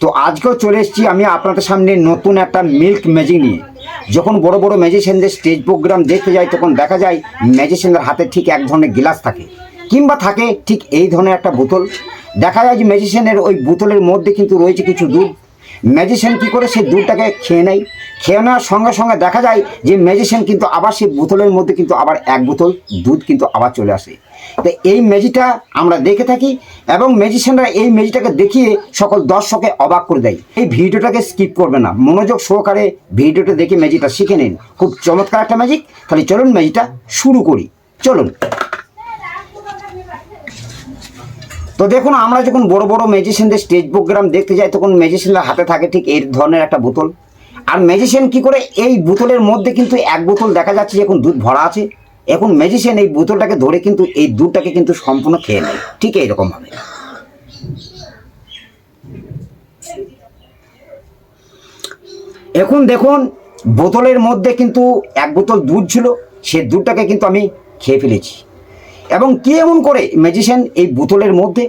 তো আজকেও চলে এসেছি আমি আপনাদের সামনে নতুন একটা মিল্ক ম্যাজিক নিয়ে। যখন বড় বড় ম্যাজিশিয়ানদের স্টেজ প্রোগ্রাম দেখতে যাই, তখন দেখা যায় ম্যাজিশিয়ানদের হাতে ঠিক এক ধরনের গ্লাস থাকে। কিংবা থাকে ঠিক এই ধরনের একটা বোতল। দেখা যায় যে ম্যাজিশিয়ানের ওই বোতলের মধ্যে কিন্তু রয়েছে কিছু দুধ। ম্যাজিশিয়ান কী করে সেই দুধটাকে খেয়ে নেয়? নেওয়ার সঙ্গে সঙ্গে দেখা যায় যে ম্যাজিশিয়ান কিন্তু আবার সেই বোতলের মধ্যে কিন্তু আবার এক বোতল দুধ কিন্তু আবার চলে আসে। তো এই ম্যাজিকটা আমরা দেখে থাকি এবং ম্যাজিশিয়ানরা এই ম্যাজিকটাকে দেখিয়ে সকল দর্শকে অবাক করে দেয়। এই ভিডিওটাকে স্কিপ করবে না। মনোযোগ সহকারে ভিডিওটা দেখে ম্যাজিকটা শিখে নিন। খুব চমৎকার একটা ম্যাজিক তাহলে চলুন ম্যাজিকটা শুরু করি। চলুন। তো দেখুন, আমরা যখন বড় বড় ম্যাজিশিয়ানদের স্টেজ প্রোগ্রাম দেখতে যাই, তখন ম্যাজিশিয়ানদের হাতে থাকে ঠিক এই ধরনের একটা বোতল। আর ম্যাজিশিয়ান কি করে? এই বোতলের মধ্যে কিন্তু এক বোতল দেখা যাচ্ছে যে এখন দুধ ভরা আছে। এখন ম্যাজিশিয়ান এই বোতলটাকে ধরে কিন্তু এই দুধটাকে কিন্তু সম্পূর্ণ খেয়ে নেয়। ঠিক এইরকম ভাবে এখন দেখুন, বোতলের মধ্যে কিন্তু এক বোতল দুধ ছিল, সে দুধটাকে কিন্তু আমি খেয়ে ফেলেছি। এবং কি এমন করে ম্যাজিশিয়ান এই বোতলের মধ্যে?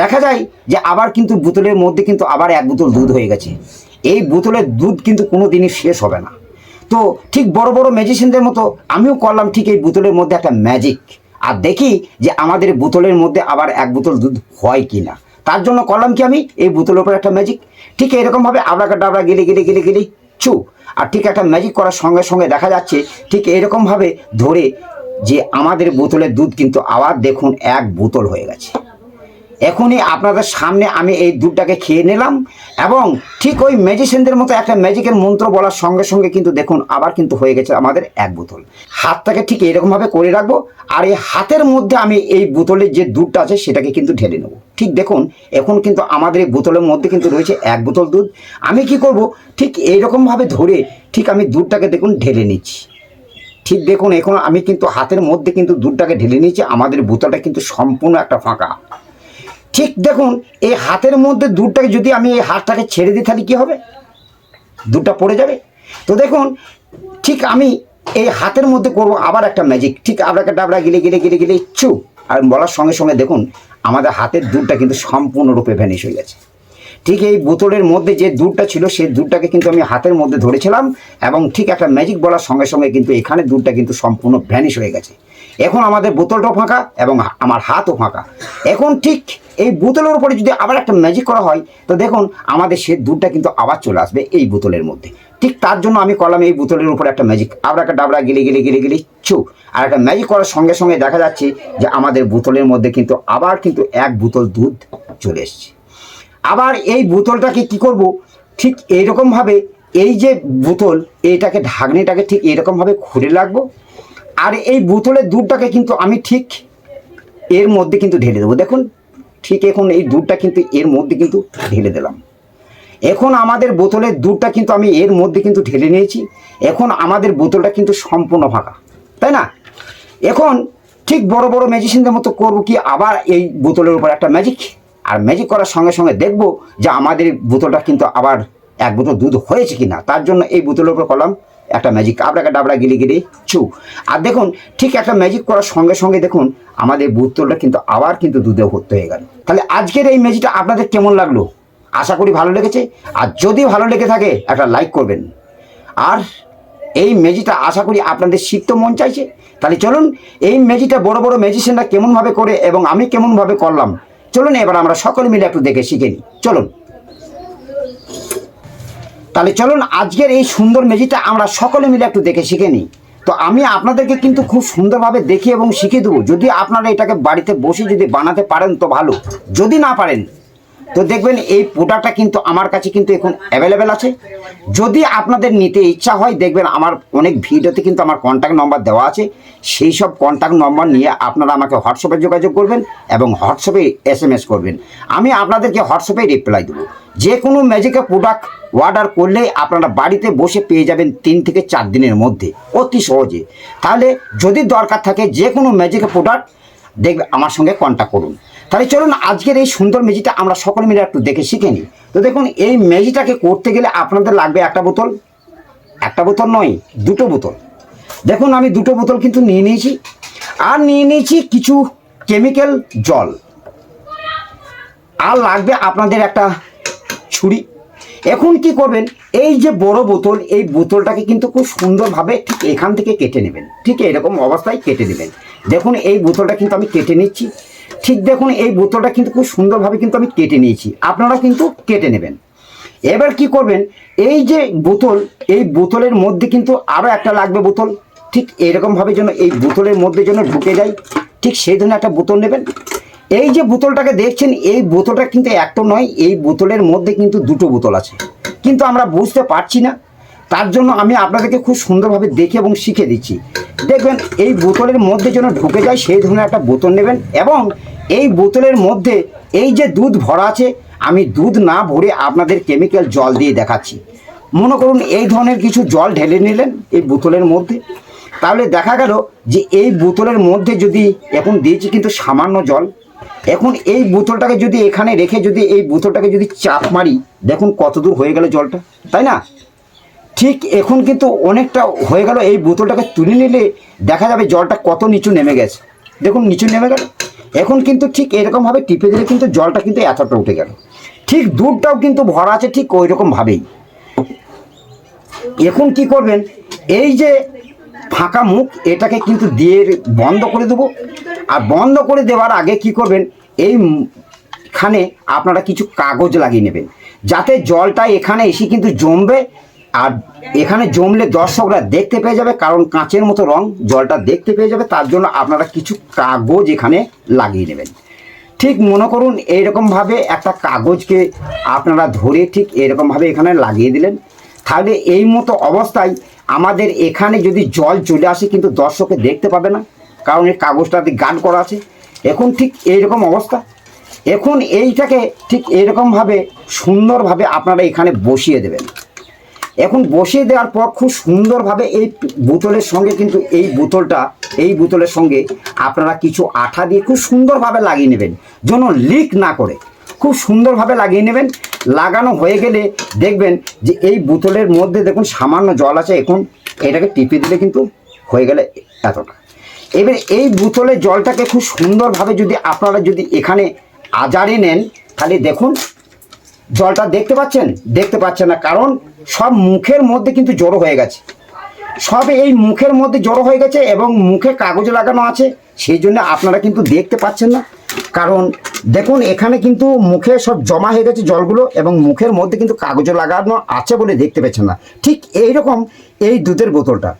দেখা যায় যে আবার কিন্তু বোতলের মধ্যে কিন্তু আবার এক বোতল দুধ হয়ে গেছে। এই বোতলের দুধ কিন্তু কোনো দিনই শেষ হবে না। তো ঠিক বড় বড় ম্যাজিশিয়ানদের মতো আমিও করলাম ঠিক এই বোতলের মধ্যে একটা ম্যাজিক আর দেখি যে আমাদের বোতলের মধ্যে আবার এক বোতল দুধ হয় কি না তার জন্য করলাম কি আমি? এই বোতলের উপর একটা ম্যাজিক ঠিক এরকমভাবে আবড়াকা ডাবড়া গেলে গেলে গেলে গেলে চু। আর ঠিক একটা ম্যাজিক করার সঙ্গে সঙ্গে দেখা যাচ্ছে ঠিক এরকমভাবে ধরে যে আমাদের বোতলের দুধ কিন্তু আবার দেখুন এক বোতল হয়ে গেছে। এখনই আপনাদের সামনে আমি এই দুধটাকে খেয়ে নিলাম এবং ঠিক ওই ম্যাজিশিয়ানদের মতো একটা ম্যাজিকের মন্ত্র বলার সঙ্গে সঙ্গে কিন্তু দেখুন আবার কিন্তু হয়ে গেছে আমাদের এক বোতল। হাতটাকে ঠিক এরকমভাবে করে রাখব আর এই হাতের মধ্যে আমি এই বোতলের যে দুধটা আছে সেটাকে কিন্তু ঢেলে নেব। ঠিক দেখুন, এখন কিন্তু আমাদের এই বোতলের মধ্যে কিন্তু রয়েছে এক বোতল দুধ। আমি কি করব? ঠিক এইরকমভাবে ধরে ঠিক আমি দুধটাকে দেখুন ঢেলে নিচ্ছি। ঠিক দেখুন, এখন আমি কিন্তু হাতের মধ্যে কিন্তু দুধটাকে ঢেলে নিয়েছি। আমাদের বোতলটা কিন্তু সম্পূর্ণ একটা ফাঁকা। ঠিক দেখুন, এই হাতের মধ্যে দুধটাকে যদি আমি এই হাতটাকে ছেড়ে দিই, তাহলে কী হবে? দুধটা পড়ে যাবে। তো দেখুন, ঠিক আমি এই হাতের মধ্যে করব আবার একটা ম্যাজিক ঠিক আবড়াকে ডাবড়া গিলে গিলে গিলে গিলে চু। আর বলার সঙ্গে সঙ্গে দেখুন, আমাদের হাতের দুধটা কিন্তু সম্পূর্ণরূপে ভ্যানিশ হয়ে গেছে। ঠিক এই বোতলের মধ্যে যে দুধটা ছিল, সেই দুধটাকে কিন্তু আমি হাতের মধ্যে ধরেছিলাম এবং ঠিক একটা ম্যাজিক বলার সঙ্গে সঙ্গে কিন্তু এখানে দুধটা কিন্তু সম্পূর্ণ ভ্যানিশ হয়ে গেছে। এখন আমাদের বোতলটাও ফাঁকা এবং আমার হাতও ফাঁকা। এখন ঠিক এই বোতলের উপরে যদি আবার একটা ম্যাজিক করা হয়, তো দেখুন আমাদের সে দুধটা কিন্তু আবার চলে আসবে এই বোতলের মধ্যে। ঠিক তার জন্য আমি করলাম এই বোতলের উপরে একটা ম্যাজিক আবার একটা ডাবরা গিলে গিলে গিলে গিলে চু আর একটা ম্যাজিক করার সঙ্গে সঙ্গে দেখা যাচ্ছে যে আমাদের বোতলের মধ্যে কিন্তু আবার কিন্তু এক বোতল দুধ চলে এসছে। আবার এই বোতলটাকে কি করব? ঠিক এইরকমভাবে এই যে বোতল, এইটাকে ঢাকনিটাকে ঠিক এরকমভাবে খুলে রাখব। আর এই বোতলের দুধটাকে কিন্তু আমি ঠিক এর মধ্যে কিন্তু ঢেলে দেবো। দেখুন, ঠিক এখন এই দুধটা কিন্তু এর মধ্যে কিন্তু ঢেলে দিলাম। এখন আমাদের বোতলের দুধটা কিন্তু আমি এর মধ্যে কিন্তু ঢেলে নিয়েছি। এখন আমাদের বোতলটা কিন্তু সম্পূর্ণ ফাঁকা, তাই না? এখন ঠিক বড় বড় ম্যাজিশিয়ানদের মতো করব কি, আবার এই বোতলের উপর একটা ম্যাজিক আর ম্যাজিক করার সঙ্গে সঙ্গে দেখব যে আমাদের বোতলটা কিন্তু আবার এক বোতল দুধ হয়েছে কি না তার জন্য এই বোতলের উপর করলাম একটা ম্যাজিক আবড়াকা ডাবড়া, গিলে গিলে চু আর দেখুন, ঠিক একটা ম্যাজিক করার সঙ্গে সঙ্গে দেখুন, আমাদের বোতলটা কিন্তু আবার কিন্তু দুধে ভর্তি হয়ে গেল। তাহলে আজকের এই ম্যাজিকটা আপনাদের কেমন লাগল? আশা করি ভালো লেগেছে। আর যদি ভালো লেগে থাকে, একটা লাইক করবেন। আর এই ম্যাজিকটা আশা করি আপনাদের শিখতে মন চাইছে। তাহলে চলুন, এই ম্যাজিকটা বড় বড় ম্যাজিশিয়ানরা কেমনভাবে করে এবং আমি কেমনভাবে করলাম? চলুন, এবার আমরা সকলে মিলে একটু দেখে শিখে নিই। চলুন। তাহলে চলুন আজকের এই সুন্দর মেজিটা আমরা সকলে মিলে একটু দেখে শিখে নিই। তো আমি আপনাদেরকে কিন্তু খুব সুন্দরভাবে দেখি এবং শিখিয়ে দেবো। যদি আপনারা এটাকে বাড়িতে বসে যদি বানাতে পারেন তো ভালো। যদি না পারেন তো দেখবেন এই প্রোডাক্টটা কিন্তু আমার কাছে কিন্তু এখন অ্যাভেলেবেল আছে। যদি আপনাদের নিতে ইচ্ছা হয়, দেখবেন আমার অনেক ভিডিওতে কিন্তু আমার কন্ট্যাক্ট নম্বর দেওয়া আছে। সেই সব কন্ট্যাক্ট নম্বর নিয়ে আপনারা আমাকে হোয়াটসঅ্যাপে যোগাযোগ করবেন এবং হোয়াটসঅ্যাপে এস এম এস করবেন। আমি আপনাদেরকে হোয়াটসঅ্যাপে রিপ্লাই দেবো। যে কোনো ম্যাজিকের প্রোডাক্ট অর্ডার করলেই আপনারা বাড়িতে বসে পেয়ে যাবেন তিন থেকে চার দিনের মধ্যে, অতি সহজে। তাহলে যদি দরকার থাকে যে কোনো ম্যাজিকের প্রোডাক্ট দেখবে আমার সঙ্গে কন্ট্যাক্ট করুন। তাহলে চলুন আজকের এই সুন্দর মেজিটা আমরা সকলে মিলে একটু দেখে শিখে নিই। তো দেখুন, এই মেজিটাকে করতে গেলে আপনাদের লাগবে একটা বোতল। একটা বোতল নয়, দুটো বোতল। দেখুন, আমি দুটো বোতল কিন্তু নিয়ে নিয়েছি। আর নিয়ে নিয়েছি কিছু কেমিক্যাল জল। আর লাগবে আপনাদের একটা ছুরি। এখন কি করবেন, এই যে বড় বোতল, এই বোতলটাকে কিন্তু খুব সুন্দরভাবে ঠিক এখান থেকে কেটে নেবেন। ঠিক এরকম অবস্থায় কেটে নেবেন। দেখুন, এই বোতলটা কিন্তু আমি কেটে নিচ্ছি। ঠিক দেখুন, এই বোতলটা কিন্তু খুব সুন্দরভাবে কিন্তু আমি কেটে নিয়েছি। আপনারা কিন্তু কেটে নেবেন। এবার কি করবেন, এই যে বোতল, এই বোতলের মধ্যে কিন্তু আরও একটা লাগবে বোতল। ঠিক এরকমভাবে যেন এই বোতলের মধ্যে যেন ঢুকে যায়। ঠিক সেই ধরনের একটা বোতল নেবেন। এই যে বোতলটাকে দেখছেন, এই বোতলটা কিন্তু একটা নয়, এই বোতলের মধ্যে কিন্তু দুটো বোতল আছে। কিন্তু আমরা বুঝতে পারছি না। তার জন্য আমি আপনাদেরকে খুব সুন্দরভাবে দেখে এবং শিখে দিচ্ছি। দেখবেন, এই বোতলের মধ্যে যেন ঢুকে যায়, সেই ধরনের একটা বোতল নেবেন এবং এই বোতলের মধ্যে এই যে দুধ ভরা আছে, আমি দুধ না ভরে আপনাদের কেমিক্যাল জল দিয়ে দেখাচ্ছি। মনে করুন এই ধরনের কিছু জল ঢেলে নিলেন এই বোতলের মধ্যে। তাহলে দেখা গেল যে এই বোতলের মধ্যে যদি এখন দিয়েছি কিন্তু সামান্য জল। এখন এই বোতলটাকে যদি এখানে রেখে যদি এই বোতলটাকে যদি চাপ মারি, দেখুন কত দূর হয়ে গেল জলটা, তাই না? ঠিক এখন কিন্তু অনেকটা হয়ে গেল, এই বোতলটাকে তুলে নিলে দেখা যাবে জলটা কত নিচু নেমে গেছে। দেখুন নিচু নেমে গেল। এখন কিন্তু ঠিক এরকমভাবে টিপে দিলে কিন্তু জলটা কিন্তু এতটা উঠে গেল। ঠিক দুধটাও কিন্তু ভরা আছে ঠিক ওই রকমভাবেই এখন কি করবেন? এই যে ফাঁকা মুখ, এটাকে কিন্তু দিয়ে বন্ধ করে দেবো। আর বন্ধ করে দেওয়ার আগে কি করবেন? এই খানে আপনারা কিছু কাগজ লাগিয়ে নেবেন। যাতে জলটা এখানে এসে কিন্তু জমবে আর এখানে জমলে দর্শকরা দেখতে পেয়ে যাবে, কারণ কাঁচের মতো রং জলটা দেখতে পেয়ে যাবে, তার জন্য আপনারা কিছু কাগজ এখানে লাগিয়ে নেবেন। ঠিক মনে করুন, এইরকমভাবে একটা কাগজকে আপনারা ধরে ঠিক এরকমভাবে এখানে লাগিয়ে দিলেন। তাহলে এই মতো অবস্থায় আমাদের এখানে যদি জল চলে আসে কিন্তু দর্শকে দেখতে পাবে না, কারণ এই কাগজটাতে গান করা আছে। এখন ঠিক এইরকম অবস্থা। এখন এইটাকে ঠিক এরকমভাবে সুন্দরভাবে আপনারা এখানে বসিয়ে দেবেন। এখন বসিয়ে দেওয়ার পর খুব সুন্দরভাবে এই বোতলের সঙ্গে কিন্তু এই বোতলটা, এই বোতলের সঙ্গে আপনারা কিছু আঠা দিয়ে খুব সুন্দরভাবে লাগিয়ে নেবেন। যেন লিক না করে। খুব সুন্দরভাবে লাগিয়ে নেবেন। লাগানো হয়ে গেলে দেখবেন যে এই বোতলের মধ্যে দেখুন সামান্য জল আছে। এখন এটাকে টিপে দিলে কিন্তু হয়ে গেলে এতটা। এবার এই বোতলের জলটাকে খুব সুন্দরভাবে যদি আপনারা যদি এখানে আজারে নেন, তাহলে দেখুন জলটা দেখতে পাচ্ছেন? দেখতে পাচ্ছেন না, কারণ সব মুখের মধ্যে কিন্তু জড়ো হয়ে গেছে। সব এই মুখের মধ্যে জড়ো হয়ে গেছে এবং মুখে কাগজ লাগানো আছে, সেই জন্য আপনারা কিন্তু দেখতে পাচ্ছেন না। কারণ দেখুন, এখানে কিন্তু মুখে সব জমা হয়ে গেছে জলগুলো এবং মুখের মধ্যে কিন্তু কাগজ লাগানো আছে বলে দেখতে পাচ্ছেন না। ঠিক এই রকম এই দুধের বোতলটা।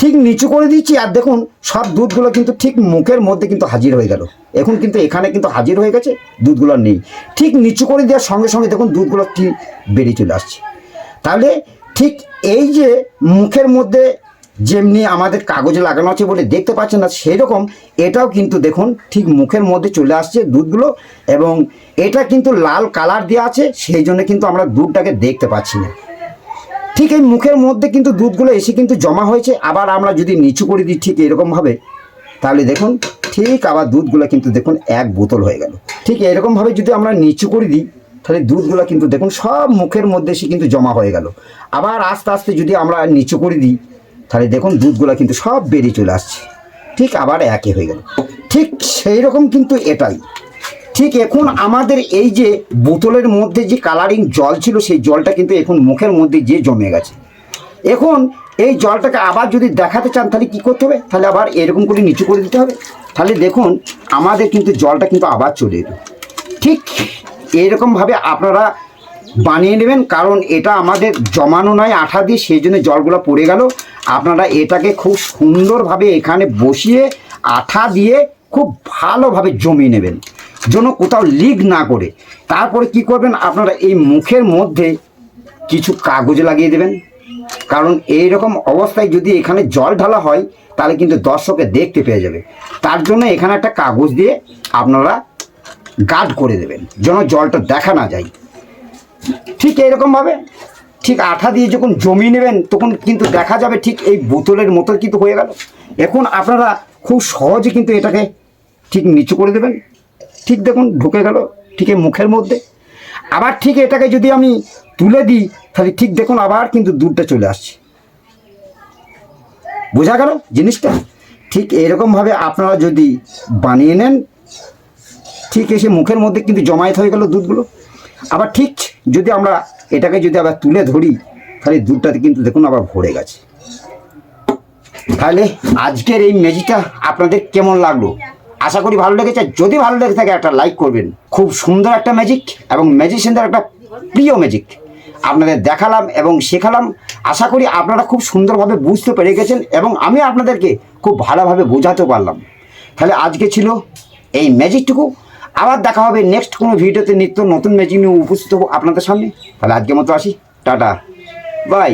ঠিক নিচু করে দিচ্ছি, আর দেখুন, সব দুধগুলো কিন্তু ঠিক মুখের মধ্যে কিন্তু হাজির হয়ে গেল। এখন কিন্তু এখানে কিন্তু হাজির হয়ে গেছে, দুধগুলো নেই। ঠিক নিচু করে দেওয়ার সঙ্গে সঙ্গে দেখুন, দুধগুলো ঠিক বেরিয়ে চলে আসছে। তাহলে ঠিক এই যে মুখের মধ্যে যেমনি আমাদের কাগজে লাগানো আছে বলে দেখতে পাচ্ছেন না সেই রকম এটাও কিন্তু দেখুন, ঠিক মুখের মধ্যে চলে আসছে দুধগুলো, এবং এটা কিন্তু লাল কালার দেওয়া আছে, সেই জন্য কিন্তু আমরা দুধটাকে দেখতে পাচ্ছি না। ঠিক এই মুখের মধ্যে কিন্তু দুধগুলো এসে কিন্তু জমা হয়েছে। আবার আমরা যদি নিচু করে দিই ঠিক এরকমভাবে, তাহলে দেখুন, ঠিক আবার দুধগুলো কিন্তু দেখুন এক বোতল হয়ে গেল। ঠিক এরকমভাবে যদি আমরা নিচু করে দিই, তাহলে দুধগুলো কিন্তু দেখুন সব মুখের মধ্যে এসে কিন্তু জমা হয়ে গেল। আবার আস্তে আস্তে যদি আমরা নিচু করে দিই, তাহলে দেখুন দুধগুলো কিন্তু সব বেরিয়ে চলে আসছে। ঠিক আবার একই হয়ে গেল। ঠিক সেই রকম কিন্তু এটাই। ঠিক এখন আমাদের এই যে বোতলের মধ্যে যে কালারিং জল ছিল, সেই জলটা কিন্তু এখন মুখের মধ্যে যে জমে গেছে। এখন এই জলটাকে আবার যদি দেখাতে চান, তাহলে কী করতে হবে? তাহলে আবার এরকম করে নিচু করে দিতে হবে। তাহলে দেখুন, আমাদের কিন্তু জলটা কিন্তু আবার চলে এলো। ঠিক এইরকমভাবে আপনারা বানিয়ে নেবেন, কারণ এটা আমাদের জমানো নয় আঠা দিয়ে সেই জন্য জলগুলো পড়ে গেল। আপনারা এটাকে খুব সুন্দরভাবে এখানে বসিয়ে আঠা দিয়ে খুব ভালোভাবে জমিয়ে নেবেন। যেন কোথাও লিক না করে। তারপরে কি করবেন? আপনারা এই মুখের মধ্যে কিছু কাগজ লাগিয়ে দেবেন। কারণ এই রকম অবস্থায় যদি এখানে জল ঢালা হয়, তাহলে কিন্তু দর্শকে দেখতে পেয়ে যাবে। তার জন্য এখানে একটা কাগজ দিয়ে আপনারা গার্ড করে দেবেন, যেন জলটা দেখা না যায়। ঠিক এইরকমভাবে, ঠিক আঠা দিয়ে যখন জমি নেবেন, তখন কিন্তু দেখা যাবে ঠিক এই বোতলের মতো কিন্তু হয়ে গেল। এখন আপনারা খুব সহজে কিন্তু এটাকে ঠিক নিচু করে দেবেন। ঠিক দেখুন, ঢুকে গেল, ঠিক মুখের মধ্যে। আবার ঠিক এটাকে যদি আমি তুলে দিই, তাহলে ঠিক দেখুন আবার কিন্তু দুধটা চলে আসছে। বোঝা গেল জিনিসটা? ঠিক এরকমভাবে আপনারা যদি বানিয়ে নেন, ঠিক এসে মুখের মধ্যে কিন্তু জমায়েত হয়ে গেল দুধগুলো। আবার ঠিক যদি আমরা এটাকে যদি আবার তুলে ধরি, তাহলে দুধটাতে কিন্তু দেখুন আবার ভরে গেছে। তাহলে আজকের এই ম্যাজিকটা আপনাদের কেমন লাগল? আশা করি ভালো লেগেছে। যদি ভালো লেগে থাকে একটা লাইক করবেন। খুব সুন্দর একটা ম্যাজিক এবং ম্যাজিশিয়ানদের একটা প্রিয় ম্যাজিক আপনাদের দেখালাম এবং শেখালাম। আশা করি আপনারা খুব সুন্দরভাবে বুঝতে পেরে গেছেন এবং আমি আপনাদেরকে খুব ভালোভাবে বোঝাতে পারলাম। তাহলে আজকে ছিল এই ম্যাজিকটুকু আবার দেখা হবে নেক্সট কোনো ভিডিওতে নিত্য নতুন ম্যাজিক নিয়ে উপস্থিত হব আপনাদের সামনে। তাহলে আজকের মতো আসি। টাটা। বাই